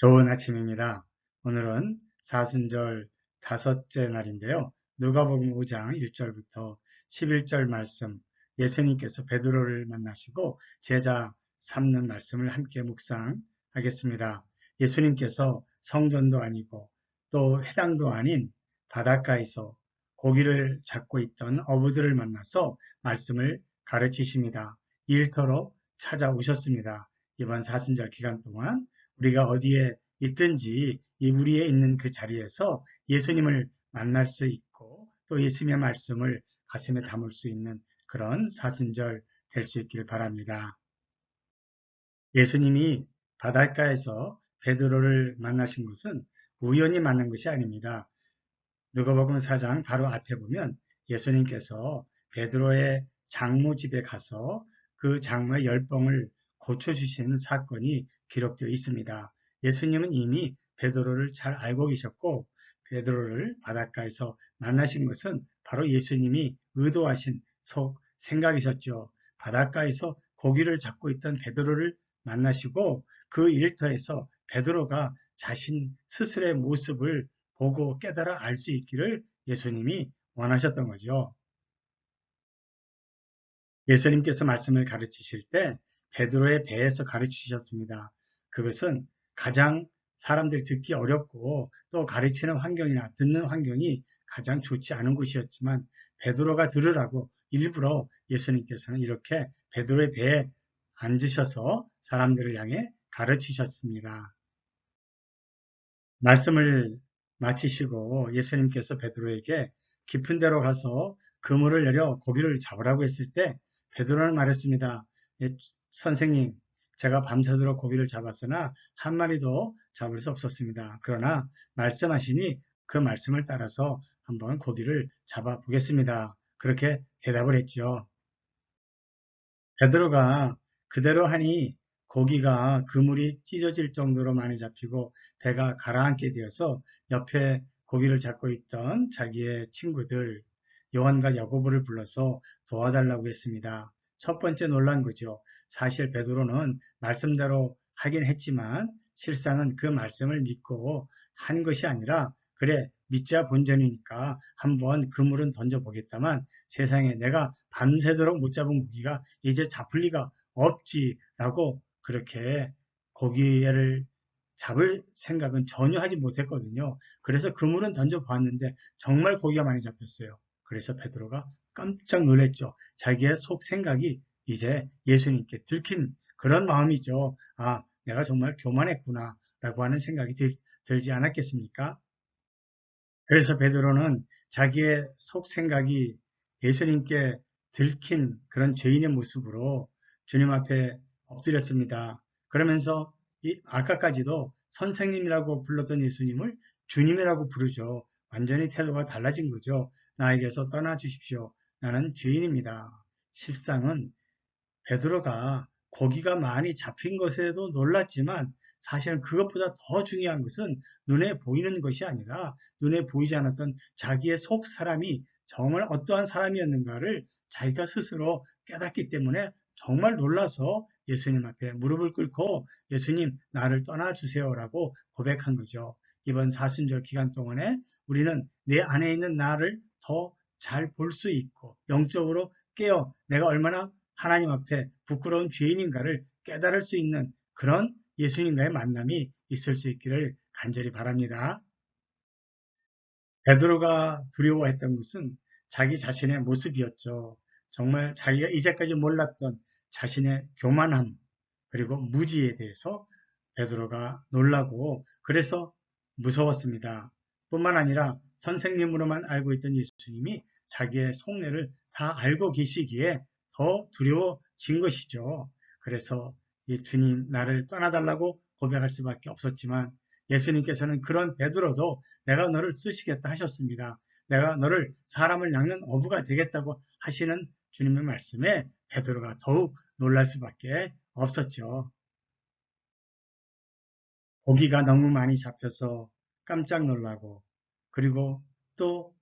좋은 아침입니다. 오늘은 사순절 다섯째 날인데요. 누가복음 5장 1절부터 11절 말씀 예수님께서 베드로를 만나시고 제자 삼는 말씀을 함께 묵상하겠습니다. 예수님께서 성전도 아니고 또 회당도 아닌 바닷가에서 고기를 잡고 있던 어부들을 만나서 말씀을 가르치십니다. 일터로 찾아오셨습니다. 이번 사순절 기간 동안 우리가 어디에 있든지 이 우리에 있는 그 자리에서 예수님을 만날 수 있고 또 예수님의 말씀을 가슴에 담을 수 있는 그런 사순절 될 수 있기를 바랍니다. 예수님이 바닷가에서 베드로를 만나신 것은 우연히 만난 것이 아닙니다. 누가복음 4장 바로 앞에 보면 예수님께서 베드로의 장모 집에 가서 그 장모의 열병을 고쳐주시는 사건이 기록되어 있습니다. 예수님은 이미 베드로를 잘 알고 계셨고 베드로를 바닷가에서 만나신 것은 바로 예수님이 의도하신 속 생각이셨죠. 바닷가에서 고기를 잡고 있던 베드로를 만나시고 그 일터에서 베드로가 자신 스스로의 모습을 보고 깨달아 알 수 있기를 예수님이 원하셨던 거죠. 예수님께서 말씀을 가르치실 때 베드로의 배에서 가르치셨습니다. 그것은 가장 사람들이 듣기 어렵고 또 가르치는 환경이나 듣는 환경이 가장 좋지 않은 곳이었지만 베드로가 들으라고 일부러 예수님께서는 이렇게 베드로의 배에 앉으셔서 사람들을 향해 가르치셨습니다. 말씀을 마치시고 예수님께서 베드로에게 깊은 데로 가서 그물을 내려 고기를 잡으라고 했을 때 베드로는 말했습니다. 예, 선생님, 제가 밤새도록 고기를 잡았으나 한 마리도 잡을 수 없었습니다. 그러나 말씀하시니 그 말씀을 따라서 한번 고기를 잡아 보겠습니다. 그렇게 대답을 했죠. 베드로가 그대로 하니 고기가 그물이 찢어질 정도로 많이 잡히고 배가 가라앉게 되어서 옆에 고기를 잡고 있던 자기의 친구들 요한과 야고보를 불러서 도와달라고 했습니다. 첫 번째 놀란 거죠. 사실 베드로는 말씀대로 하긴 했지만 실상은 그 말씀을 믿고 한 것이 아니라 그래 믿자 본전이니까 한번 그물은 던져보겠다만 세상에 내가 밤새도록 못 잡은 고기가 이제 잡을 리가 없지라고 그렇게 고기를 잡을 생각은 전혀 하지 못했거든요. 그래서 그물은 던져보았는데 정말 고기가 많이 잡혔어요. 그래서 베드로가 깜짝 놀랐죠. 자기의 속 생각이 이제 예수님께 들킨 그런 마음이죠. 아, 내가 정말 교만했구나 라고 하는 생각이 들, 들지 않았겠습니까? 그래서 베드로는 자기의 속 생각이 예수님께 들킨 그런 죄인의 모습으로 주님 앞에 엎드렸습니다. 그러면서 아까까지도 선생님이라고 불렀던 예수님을 주님이라고 부르죠. 완전히 태도가 달라진 거죠. 나에게서 떠나 주십시오. 나는 죄인입니다. 실상은 베드로가 고기가 많이 잡힌 것에도 놀랐지만 사실은 그것보다 더 중요한 것은 눈에 보이는 것이 아니라 눈에 보이지 않았던 자기의 속 사람이 정말 어떠한 사람이었는가를 자기가 스스로 깨닫기 때문에 정말 놀라서 예수님 앞에 무릎을 꿇고 예수님 나를 떠나주세요라고 고백한 거죠. 이번 사순절 기간 동안에 우리는 내 안에 있는 나를 더 잘 볼 수 있고 영적으로 깨어 내가 얼마나 하나님 앞에 부끄러운 죄인인가를 깨달을 수 있는 그런 예수님과의 만남이 있을 수 있기를 간절히 바랍니다. 베드로가 두려워했던 것은 자기 자신의 모습이었죠. 정말 자기가 이제까지 몰랐던 자신의 교만함 그리고 무지에 대해서 베드로가 놀라고 그래서 무서웠습니다. 뿐만 아니라 선생님으로만 알고 있던 예수님이 자기의 속내를 다 알고 계시기에 더 두려워진 것이죠. 그래서 주님 나를 떠나달라고 고백할 수밖에 없었지만 예수님께서는 그런 베드로도 내가 너를 쓰시겠다 하셨습니다. 내가 너를 사람을 낚는 어부가 되겠다고 하시는 주님의 말씀에 베드로가 더욱 놀랄 수밖에 없었죠. 고기가 너무 많이 잡혀서 깜짝 놀라고 그리고 또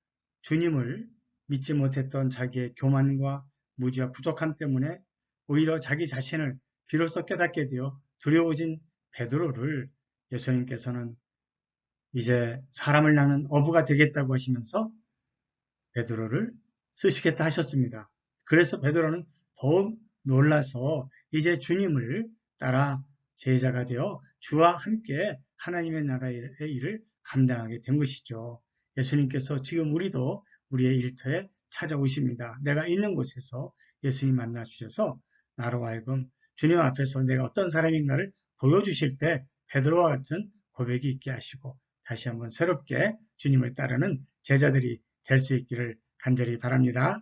주님을 믿지 못했던 자기의 교만과 무지와 부족함 때문에 오히려 자기 자신을 비로소 깨닫게 되어 두려워진 베드로를 예수님께서는 이제 사람을 낳는 어부가 되겠다고 하시면서 베드로를 쓰시겠다 하셨습니다. 그래서 베드로는 더욱 놀라서 이제 주님을 따라 제자가 되어 주와 함께 하나님의 나라의 일을 감당하게 된 것이죠. 예수님께서 지금 우리도 우리의 일터에 찾아오십니다. 내가 있는 곳에서 예수님 만나 주셔서 나로 하여금 주님 앞에서 내가 어떤 사람인가를 보여주실 때 베드로와 같은 고백이 있게 하시고 다시 한번 새롭게 주님을 따르는 제자들이 될 수 있기를 간절히 바랍니다.